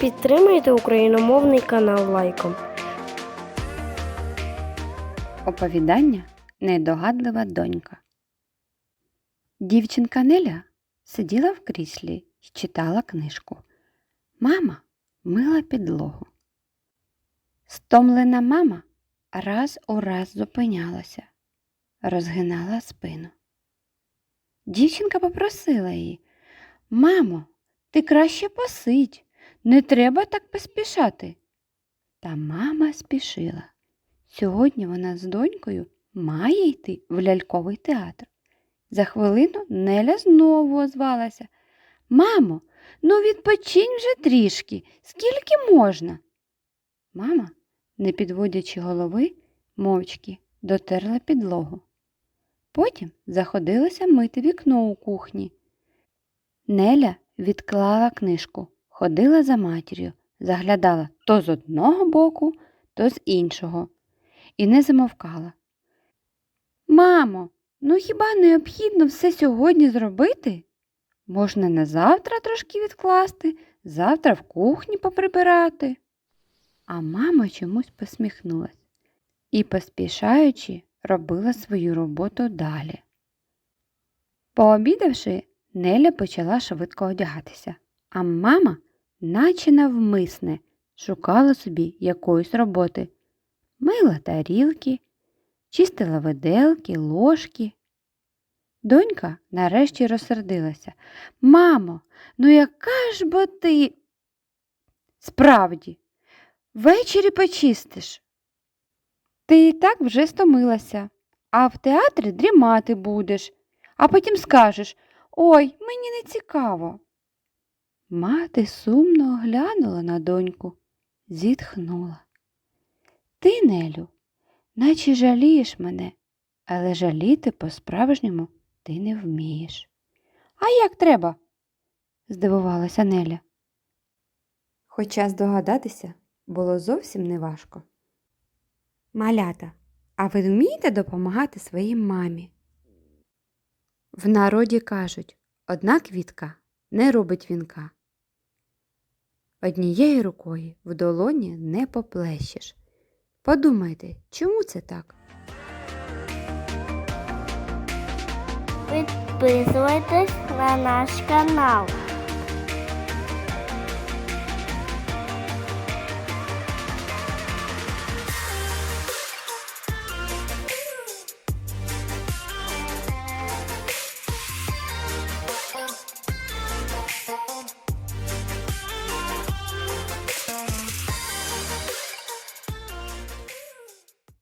Підтримайте україномовний канал лайком. Оповідання Недогадлива донька. Дівчинка Неля сиділа в кріслі і читала книжку. Мама мила підлогу. Стомлена мама раз у раз зупинялася, розгинала спину. Дівчинка попросила її Мамо, ти краще посидь, не треба так поспішати. Та мама спішила. Сьогодні вона з донькою має йти в ляльковий театр. За хвилину Неля знову озвалася. Мамо, ну відпочинь вже трішки, скільки можна? Мама, не підводячи голови, мовчки дотерла підлогу. Потім заходилася мити вікно у кухні. Неля відклала книжку, ходила за матір'ю, заглядала то з одного боку, то з іншого і не замовкала. Мамо, ну хіба необхідно все сьогодні зробити? Можна на завтра трошки відкласти, завтра в кухні поприбирати. А мама чомусь посміхнулась і, поспішаючи, робила свою роботу далі. Пообідавши, Неля почала швидко одягатися, а мама, наче навмисне, шукала собі якоїсь роботи мила тарілки, чистила виделки, ложки. Донька нарешті розсердилася. Мамо, ну яка ж бо ти? Справді, ввечері почистиш. Ти і так вже стомилася, а в театрі дрімати будеш, а потім скажеш Ой, мені не цікаво. Мати сумно оглянула на доньку, зітхнула. Ти, Нелю, наче жалієш мене, але жаліти по-справжньому ти не вмієш. А як треба? здивувалася Неля. Хоча здогадатися було зовсім неважко. Малята, а ви вмієте допомагати своїй мамі? В народі кажуть, одна квітка не робить вінка. Однією рукою в долоні не поплещеш. Подумайте, чому це так? Підписуйтесь на наш канал.